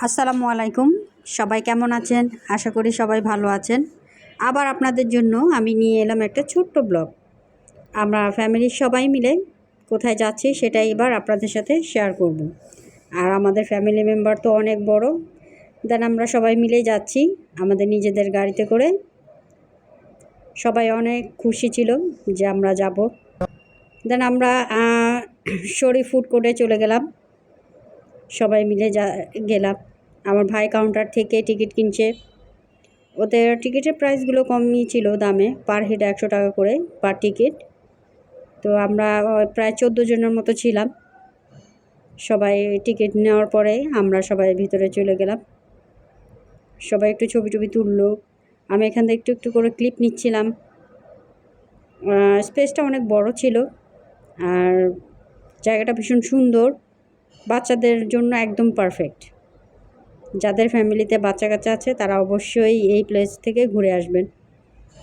আসসালামু আলাইকুম। সবাই কেমন আছেন? আশা করি সবাই ভালো আছেন। আবার আপনাদের জন্য আমি নিয়ে এলাম একটা ছোট্ট ব্লগ। আমরা ফ্যামিলির সবাই মিলে কোথায় যাচ্ছি সেটা এবার আপনাদের সাথে শেয়ার করব। আর আমাদের ফ্যামিলি মেম্বার তো অনেক বড়। দেন আমরা সবাই মিলেই যাচ্ছি আমাদের নিজেদের গাড়িতে করে। সবাই অনেক খুশি ছিল যে আমরা যাব। দেন আমরা শরীফ ফুড কোর্টে চলে গেলাম। সবাই মিলে যা, গেলাম। আমার ভাই কাউন্টার থেকে টিকিট কিনছে। ওদের টিকিটের প্রাইসগুলো কমই ছিল দামে পার হেড একশো টাকা করে পার টিকিট তো আমরা প্রায় চোদ্দ জনের মতো ছিলাম। সবাই টিকিট নেওয়ার পরে আমরা সবাই ভিতরে চলে গেলাম। সবাই একটু ছবি টবি তুললো। আমি এখান থেকে একটু একটু করে ক্লিপ নিচ্ছিলাম। স্পেসটা অনেক বড় ছিল। আর জায়গাটা ভীষণ সুন্দর। বাচ্চাদের জন্য একদম পারফেক্ট যাদের ফ্যামিলিতে বাচ্চা কাচ্চা আছে, তারা অবশ্যই এই প্লেস থেকে ঘুরে আসবেন।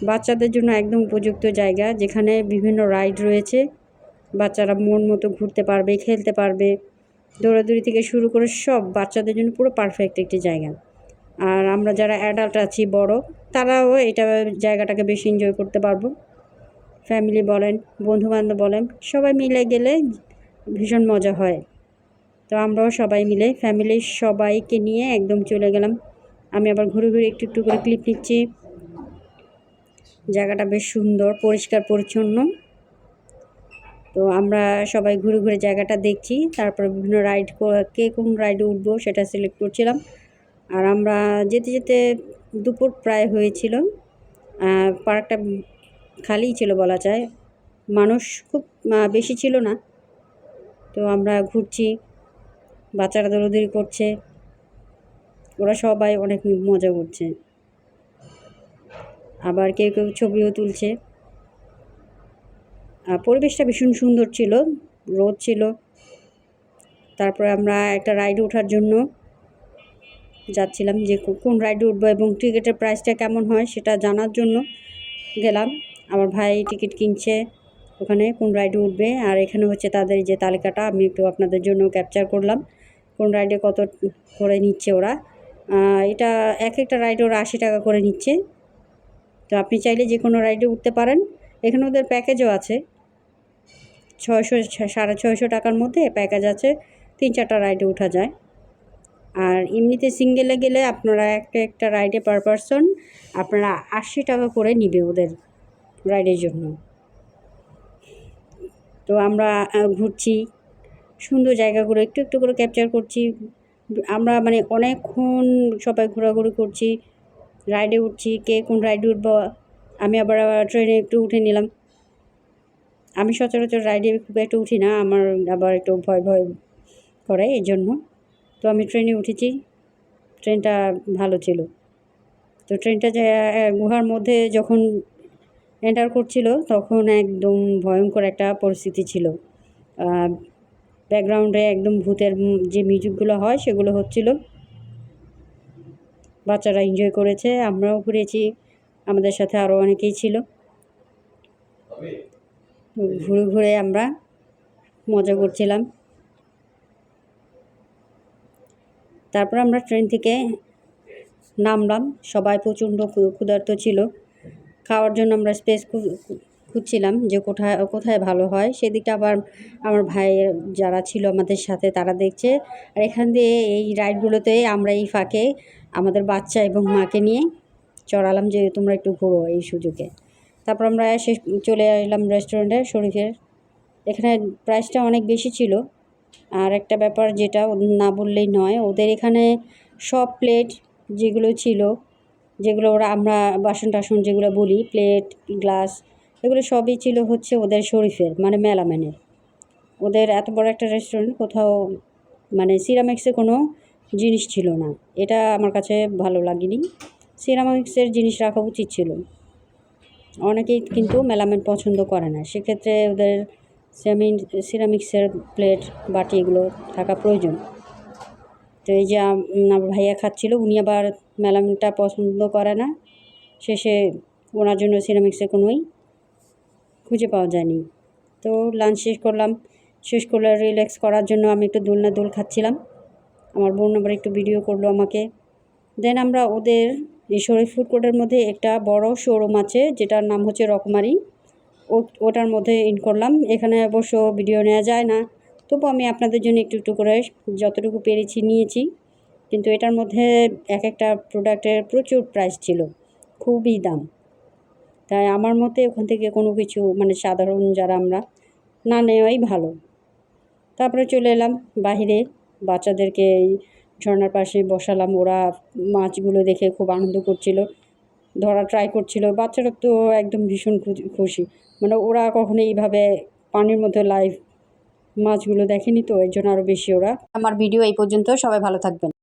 বাচ্চাদের জন্য একদম উপযুক্ত জায়গা, যেখানে বিভিন্ন রাইড রয়েছে। বাচ্চারা মন মতো ঘুরতে পারবে, খেলতে পারবে। দৌড়াদৌড়ি থেকে শুরু করে সব বাচ্চাদের জন্য পুরো পারফেক্ট একটি জায়গা। আর আমরা যারা অ্যাডাল্ট আছি, বড়, তারাও এটা জায়গাটাকে বেশি এনজয় করতে পারব। ফ্যামিলি বলেন, বন্ধুবান্ধব বলেন, সবাই মিলে গেলে ভীষণ মজা হয়। তো আমরাও সবাই মিলে ফ্যামিলির সবাইকে নিয়ে একদম চলে গেলাম। আমি আবার ঘুরে ঘুরে একটু একটু করে ক্লিপ নিচ্ছি। জায়গাটা বেশ সুন্দর, পরিষ্কার, পরিচ্ছন্ন। তো আমরা সবাই ঘুরে ঘুরে জায়গাটা দেখছি। তারপরে বিভিন্ন রাইড কে কোন রাইডে উঠবো সেটা সিলেক্ট করছিলাম। আর আমরা যেতে যেতে দুপুর প্রায় হয়েছিল। পার্কটা খালিই ছিল বলা যায়। মানুষ খুব বেশি ছিল না। তো আমরা ঘুরছি। বাচ্চারা দৌড়দৌড়ি করছে। ওরা সবাই অনেক মজা করছে। আবার কেউ কেউ ছবিও তুলছে। আর পরিবেশটা ভীষণ সুন্দর ছিল, রোদ ছিল। তারপরে আমরা একটা রাইডে ওঠার জন্য যাচ্ছিলাম যে কোন রাইডে উঠবো এবং টিকিটের প্রাইসটা কেমন হয় সেটা জানার জন্য গেলাম। আমার ভাই টিকিট কিনছে ওখানে কোন রাইডে উঠবে। আর এখানে হচ্ছে তাদের যে তালিকাটা, আমি একটু আপনাদের জন্য ক্যাপচার করলাম। কোন রাইডে কত করে নিচ্ছে ওরা। এটা এক একটা রাইডে ওরা আশি টাকা করে নিচ্ছে। তো আপনি চাইলে যে কোনো রাইডে উঠতে পারেন। এখানে ওদের প্যাকেজও আছে। ছয়শো, সাড়ে ছয়শো টাকার মধ্যে প্যাকেজ আছে। তিন চারটা রাইডে ওঠা যায়। আর এমনিতে সিঙ্গেলে গেলে আপনারা একটা একটা রাইডে পার পারসন আপনারা আশি টাকা করে নিবে ওদের রাইডের জন্য। তো আমরা ঘুরছি। সুন্দর জায়গাগুলো একটু একটু করে ক্যাপচার করছি। আমরা মানে অনেকক্ষণ সবাই ঘোরাঘুরি করছি রাইডে উঠছি, কে কোন রাইডে উঠবো, আমি আবার ট্রেনে একটু উঠে নিলাম। আমি সচরাচর রাইডে খুব একটু উঠি না, আমার আবার একটু ভয় ভয় করে এই জন্য তো আমি ট্রেনে উঠেছি ট্রেনটা ভালো ছিল। তো ট্রেনটা যে গুহার মধ্যে যখন এন্টার করছিল, তখন একদম ভয়ঙ্কর একটা পরিস্থিতি ছিল। ব্যাকগ্রাউন্ডে একদম ভূতের যে মিউজিকগুলো হয় সেগুলো হচ্ছিল। বাচ্চারা এনজয় করেছে, আমরাও ঘুরেছি, আমাদের সাথে আরও অনেকেই ছিল। ঘুরে ঘুরে আমরা মজা করছিলাম। তারপর আমরা ট্রেন থেকে নামলাম, সবাই প্রচণ্ড ক্ষুধার্ত ছিল। খাওয়ার জন্য আমরা স্পেস খুঁজছিলাম যে কোথায় কোথায় ভালো হয়। সেদিকটা আবার আমার ভাইয়ের যারা ছিল আমাদের সাথে তারা দেখছে। আর এখান দিয়ে এই রাইডগুলোতে আমরা এই ফাঁকে আমাদের বাচ্চা এবং মাকে নিয়ে চড়ালাম যে তোমরা একটু ঘোরো এই সুযোগে। তারপর আমরা এসে চলে এলাম রেস্টুরেন্টে শরীফের। এখানে প্রাইসটা অনেক বেশি ছিল। আর একটা ব্যাপার যেটা না বললেই নয়, ওদের এখানে সব প্লেট যেগুলো ছিল, যেগুলো ওরা আমরা বাসন টাসন যেগুলো বলি, প্লেট, গ্লাস এগুলো সবই ছিল হচ্ছে ওদের শরীফের মানে মেলামেনের। ওদের এত বড় একটা রেস্টুরেন্ট কোথাও মানে সিরামিক্সে কোনো জিনিস ছিল না। এটা আমার কাছে ভালো লাগেনি। সিরামিক্সের জিনিস রাখা উচিত ছিল। অনেকেই কিন্তু মেলামেন পছন্দ করে না। সেক্ষেত্রে ওদের সেমিন সিরামিক্সের প্লেট বাটি এগুলো থাকা প্রয়োজন। তো এই যে আমার ভাইয়া খাচ্ছিল, উনি আবার মেলামেনটা পছন্দ করে না। শেষে ওনার জন্য সিরামিক্সের কোনোই খুঁজে পাওয়া যায়নি। তো লাঞ্চ শেষ করলাম। শেষ করলে রিল্যাক্স করার জন্য আমি একটু দোলনা দোল খাচ্ছিলাম। আমার বোন আবার একটু ভিডিও করল আমাকে। দেন আমরা ওদের এই শরীফ ফুড কোর্টের মধ্যে একটা বড় শোরুম আছে, যেটার নাম হচ্ছে রকমারি। ওটার মধ্যে ইন করলাম। এখানে অবশ্য ভিডিও নেওয়া যায় না। তবু আমি আপনাদের জন্য একটু একটু করে যতটুকু পেরেছি নিয়েছি। কিন্তু এটার মধ্যে এক একটা প্রোডাক্টের প্রচুর প্রাইস ছিল। খুবই দাম। তাই আমার মতে ওখান থেকে কোনো কিছু মানে সাধারণ যারা আমরা, না নেওয়াই ভালো। তারপরে চলে এলাম বাহিরে, বাচ্চাদেরকে এই ঝর্নার পাশে বসালাম, ওরা মাছগুলো দেখে খুব আনন্দ করছিল, ধরা ট্রাই করছিল, বাচ্চারা তো একদম ভীষণ খুশি- মানে ওরা কখনো এইভাবে পানির মধ্যে লাইভ মাছগুলো দেখেনি তো, এর জন্য আরও বেশি ওরা। আমার ভিডিও এই পর্যন্ত, সবাই ভালো থাকবেন।